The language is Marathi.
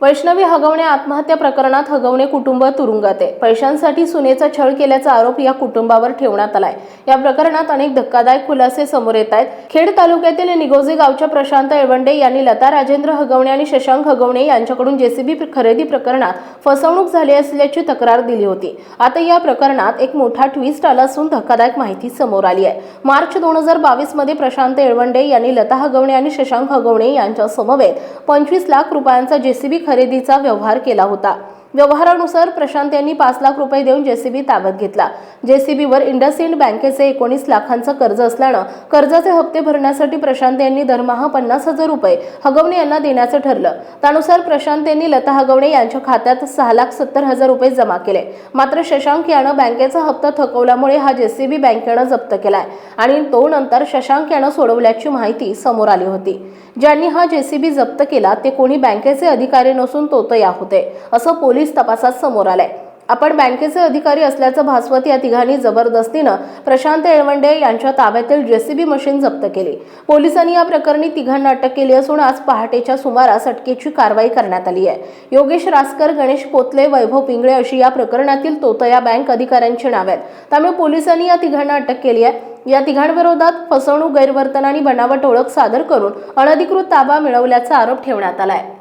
वैष्णवी हगवणे आत्महत्या प्रकरणात हगवणे कुटुंब तुरुंगात आहे. पैशांसाठी सुनेचा छळ केल्याचा आरोप या कुटुंबावर ठेवण्यात आलाय. या प्रकरणात अनेक धक्कादायक खुलासे समोर येत आहेत. खेड तालुक्यातील निगोजे गावच्या प्रशांत एळवंडे यांनी लता राजेंद्र हगवणे आणि शशांक हगवणे यांच्याकडून जेसीबी खरेदी प्रकरणात फसवणूक झाली असल्याची तक्रार दिली होती. आता या प्रकरणात एक मोठा ट्विस्ट आला असून धक्कादायक माहिती समोर आली आहे. मार्च दोन हजार बावीसमध्ये प्रशांत एळवंडे यांनी लता हगवणे आणि शशांक हगवणे यांच्या समवेत पंचवीस लाख रुपयांचा जेसीबी खरेदीचा व्यवहार केला होता. व्यवहारानुसार प्रशांत यांनी पाच लाख रुपये देऊन जेसीबी ताब्यात घेतला. जेसीबीवर इंडसइंड बँकेचे एकोणीस लाखांचं कर्ज असल्यानं कर्जाचे हप्ते भरण्यासाठी प्रशांत यांनी दरमहा पन्नास हजार रुपये हगवणे यांना देण्याचं ठरलं. त्यानुसार प्रशांत यांनी लता हगवणे यांच्या खात्यात सहा लाख सत्तर हजार रुपये जमा केले. मात्र शशांक यानं बँकेचा हप्ता थकवल्यामुळे हा जेसीबी बँकेनं जप्त केलाय आणि तो नंतर शशांक यानं सोडवल्याची माहिती समोर आली होती. ज्यांनी हा जेसीबी जप्त केला ते कोणी बँकेचे अधिकारी नसून तोतया होते असं पोलीस तपासात समोर आलाय. आपण बँकेचे अधिकारी असल्याचं भासवत या तिघांनी जबरदस्तीनं प्रशांत येळवंडे यांच्या ताब्यातील जेसीबी मशीन जप्त केली. पोलिसांनी या प्रकरणी तिघांना अटक केली असून आज पहाटेच्या सुमारास अटकेची कारवाई करण्यात आली आहे. योगेश रासकर गणेश पोतले वैभव पिंगळे अशी या प्रकरणातील तोतया बँक अधिकाऱ्यांची नावे आहेत. त्यामुळे पोलिसांनी या तिघांना अटक केली आहे. या तिघांविरोधात फसवणूक गैरवर्तन आणि बनावट ओळख सादर करून अनधिकृत ताबा मिळवल्याचा आरोप ठेवण्यात आला आहे.